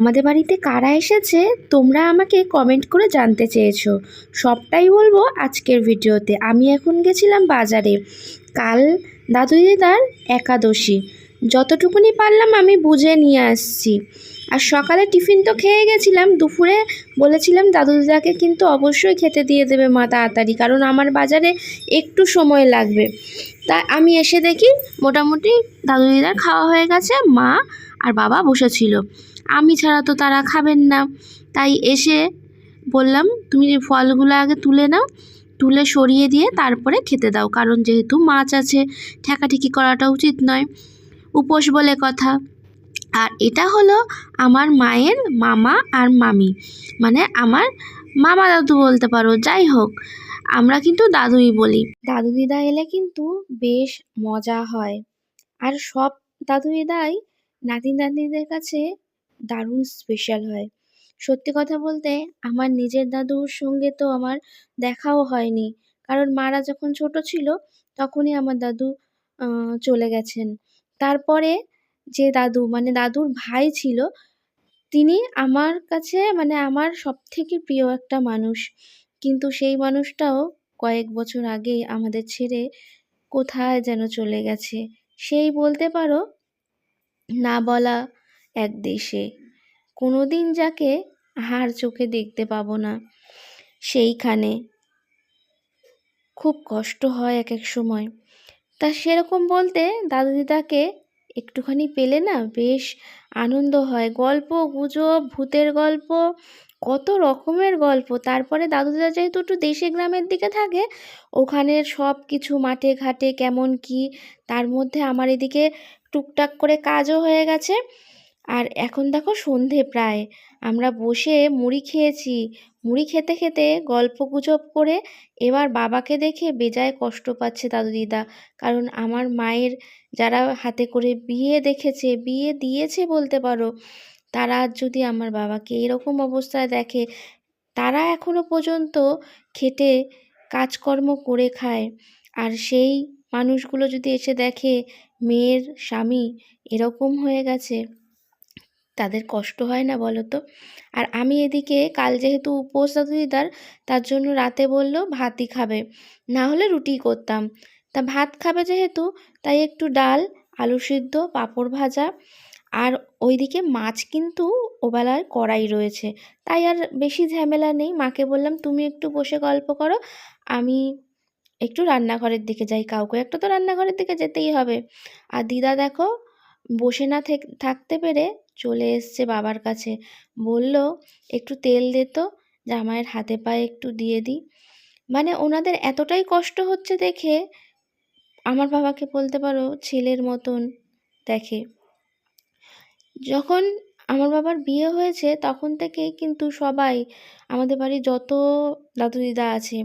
আমাদের বাড়িতে কারা এসেছে, তোমরা আমাকে কমেন্ট করে জানতে চেয়েছো। সবটাই বলব আজকের ভিডিওতে। আমি এখন গেছিলাম বাজারে। কাল দাদু দিদার একাদশী। যতটুকুনি পারলাম আমি বুঝে নিয়ে আসছি। আর সকালে টিফিন তো খেয়ে গেছিলাম, দুপুরে বলেছিলাম দাদু দিদাকে কিন্তু অবশ্যই খেতে দিয়ে দেবে মা তাড়াতাড়ি, কারণ আমার বাজারে একটু সময় লাগবে। তা আমি এসে দেখি মোটামুটি দাদু দিদার খাওয়া হয়ে গেছে, মা আর বাবা বসেছিল। আমি ছাড়া তো তারা খাবেন না। তাই এসে বললাম, তুমি ফলগুলো আগে তুলে নাও, তুলে সরিয়ে দিয়ে তারপরে খেতে দাও, কারণ যেহেতু মাছ আছে, ঠেকাঠেকি করাটা উচিত নয়। উপোস বলে কথা। আর এটা হলো আমার মায়ের মামা আর মামি। মানে আমার মামা দাদু বলতে পারো, যাই হোক, আমরা কিন্তু দাদুই বলি। দাদু দিদা এলে কিন্তু বেশ মজা হয়। আর সব দাদু দিদাই নাতি নাতনিদের কাছে দারুণ স্পেশাল হয়। সত্যি কথা বলতে আমার নিজের দাদুর সঙ্গে তো আমার দেখাও হয়নি। কারণ মারা যখন ছোট ছিল, তখনই আমার দাদু চলে গেছেন। তারপরে যে দাদু মানে দাদুর ভাই ছিল, তিনি আমার কাছে মানে আমার সব থেকে প্রিয় একটা মানুষ। কিন্তু সেই মানুষটাও কয়েক বছর আগেই আমাদের ছেড়ে কোথায় যেন চলে গেছে। সেই বলতে পারো, না বলা এক দেশে। কোনো দিন যাকে হার চোখে দেখতে পাবো না। সেইখানে খুব কষ্ট হয় এক এক সময়। তা সেরকম বলতে দাদু দিদাকে একটুখানি পেলে না বেশ আনন্দ হয়। গল্প, গুজব, ভূতের গল্প, কত রকমের গল্প। তারপরে দাদু দাদা যেহেতু একটু দেশে গ্রামের দিকে থাকে, ওখানের সব কিছু মাঠে ঘাটে কেমন কি, তার মধ্যে আমার এদিকে টুকটাক করে কাজও হয়ে গেছে। আর এখন দেখো সন্ধে প্রায়। আমরা বসে মুড়ি খেয়েছি। মুড়ি খেতে খেতে গল্প গুজব করে এবার বাবাকে দেখে বেজায় কষ্ট পাচ্ছে দাদু দিদা। কারণ আমার মায়ের যারা হাতে করে বিয়ে দেখেছে, বিয়ে দিয়েছে বলতে পারো, তারা যদি আমার বাবাকে এরকম অবস্থায় দেখে, তারা এখনও পর্যন্ত খেটে কাজকর্ম করে খায়। আর সেই মানুষগুলো যদি এসে দেখে মেয়ের স্বামী এরকম হয়ে গেছে। তাদের কষ্ট হয় না বলো তো আর আমি এদিকে কাল যেহেতু উপোস দাদু দিদার তার জন্য রাতে বলল ভাতই খাবে, না হলে রুটি করতাম। তা ভাত খাবে যেহেতু, তাই একটু ডাল, আলু সিদ্ধ, পাঁপড় ভাজা, আর ওইদিকে মাছ কিন্তু ওবেলার কড়াই রয়েছে। তাই আর বেশি ঝামেলা নেই। মাকে বললাম, তুমি একটু বসে গল্প করো, আমি একটু রান্নাঘরের দিকে যাই কাউকে। একটা তো রান্নাঘরের দিকে যেতেই হবে। আর দিদা দেখো, বসে না থাকতে পেরে চলে এসছে বাবার কাছে। বলল, একটু তেল দে তো, জামাইয়ের হাতে পায়ে একটু দিয়ে দিই। মানে ওনাদের এতটাই কষ্ট হচ্ছে দেখে, আমার বাবাকে বলতে পারো, ছেলের মতন দেখে। যখন আমার বাবার বিয়ে হয়েছে, তখন থেকেই কিন্তু সবাই, আমাদের বাড়ির যত দাদু দিদা আছে,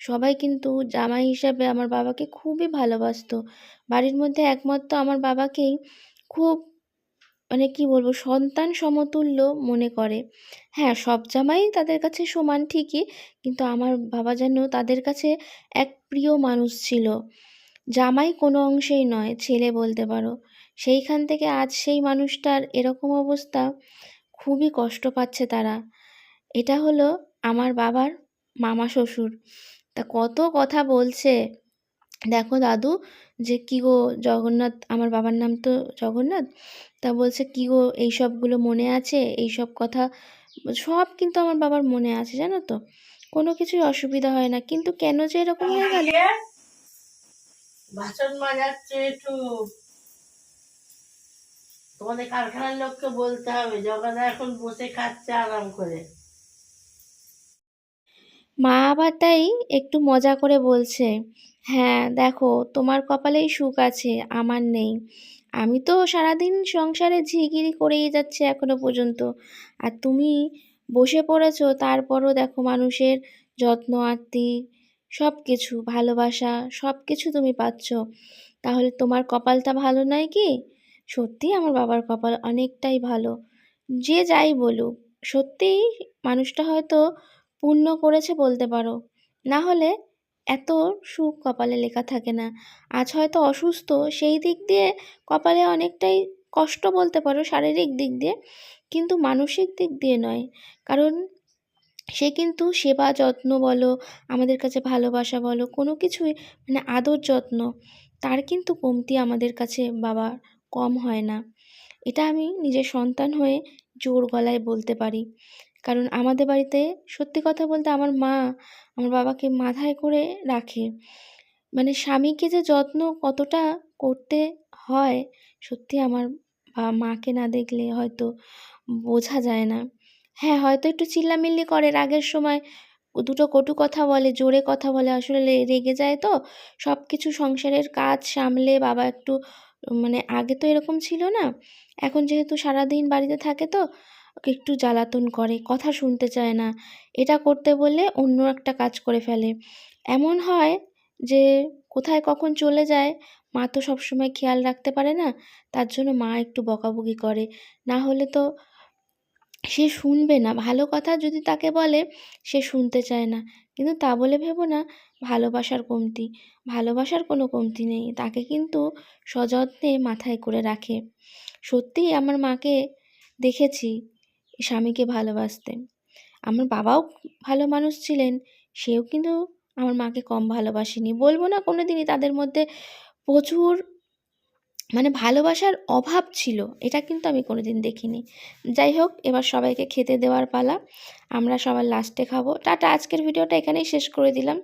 সবাই কিন্তু জামাই হিসাবে আমার বাবাকে খুবই ভালোবাসতো। বাড়ির মধ্যে একমাত্র আমার বাবাকেই খুব মানে কি বলব, সন্তান সমতুল্য মনে করে। হ্যাঁ সব জামাই তাদের কাছে সমান ঠিকই, কিন্তু আমার বাবা যেন তাদের কাছে এক প্রিয় মানুষ ছিল। জামাই কোনো অংশেই নয়, ছেলে বলতে পারো। সেইখান থেকে আজ সেই মানুষটার এরকম অবস্থা খুবই কষ্ট পাচ্ছে তারা। এটা হলো আমার বাবার মামা শ্বশুর। তা কত কথা বলছে। দেখো দাদু যে, কী গো জগন্নাথ, আমার বাবার নাম তো জগন্নাথ? তা বলছে, কী গো এই সবগুলো মনে আছে? এই সব কথা? সব কিন্তু আমার বাবার মনে আছে, জানো তো? কোনো কিছুই অসুবিধা হয় না। কিন্তু কেন যে এরকম হয়ে গেল? বাসন মাজাচ্ছে একটু। তোমাদের কারখানার লোককে বলতে হবে জগদা এখন বসে খাচ্ছে আরাম করে। মা আবার তাই একটু মজা করে বলছে হ্যাঁ দেখো, তোমার কপালেই সুখ আছে, আমার নেই। আমি তো সারাদিন সংসারে ঝিগিরি করেই যাচ্ছে এখনও পর্যন্ত। আর তুমি বসে পড়েছো, তারপরও দেখো মানুষের যত্ন, আত্মি সব কিছু ভালোবাসা সব কিছু তুমি পাচ্ছ। তাহলে তোমার কপালটা ভালো নয় কি? সত্যিই আমার বাবার কপাল অনেকটাই ভালো। যে যাই বলুক, সত্যিই মানুষটা হয়তো পুণ্য করেছে বলতে পারো। না হলে এত সুখ কপালে লেখা থাকে না। আজ হয়তো অসুস্থ, সেই দিক দিয়ে কপালে অনেকটাই কষ্ট বলতে পারো, শারীরিক দিক দিয়ে। কিন্তু মানসিক দিক দিয়ে নয়। কারণ সে কিন্তু সেবা যত্ন বলো, আমাদের কাছে ভালোবাসা বলো, কোনো কিছুই মানে আদর যত্ন, তার কিন্তু কমতি আমাদের কাছে বাবা কম হয় না। এটা আমি নিজের সন্তান হয়ে জোর গলায় বলতে পারি। কারণ আমাদের বাড়িতে সত্যি কথা বলতে আমার মা আমার বাবাকে মাথায় করে রাখে। মানে স্বামীকে যে যত্ন কতটা করতে হয় সত্যি আমার মাকে না দেখলে হয়তো বোঝা যায় না। হ্যাঁ হয়তো একটু চিল্লামিল্লি করে রাগের সময়, দুটো কটু কথা বলে, জোরে কথা বলে, আসলে রেগে যায় তো। সব কিছু সংসারের কাজ সামলে বাবা একটু মানে আগে তো এরকম ছিল না। এখন যেহেতু সারাদিন বাড়িতে থাকে তো একটু জ্বালাতন করে, কথা শুনতে চায় না। এটা করতে বললে অন্য একটা কাজ করে ফেলে। এমন হয় যে কোথায় কখন চলে যায়, মা তো সবসময় খেয়াল রাখতে পারে না, তার জন্য মা একটু বকাবকি করে। না হলে তো সে শুনবে না। ভালো কথা যদি তাকে বলে, সে শুনতে চায় না। কিন্তু তা বলে ভেবো না, ভালোবাসার কমতি। ভালোবাসার কোনো কমতি নেই। তাকে কিন্তু সযত্নে মাথায় করে রাখে। সত্যিই আমার মাকে দেখেছি। স্বামীকে ভালোবাসতে আমার বাবাও ভালো মানুষ ছিলেন, সেও কিন্তু আমার মাকে কম ভালোবাসেনি। বলব না কোনো দিনই তাদের মধ্যে প্রচুর মানে ভালোবাসার অভাব ছিল, এটা কিন্তু আমি কোনো দিন দেখিনি। যাই হোক, এবার সবাইকে খেতে দেওয়ার পালা, আমরা সবার লাস্টে খাব। টাটা, আজকের ভিডিওটা এখানেই শেষ করে দিলাম।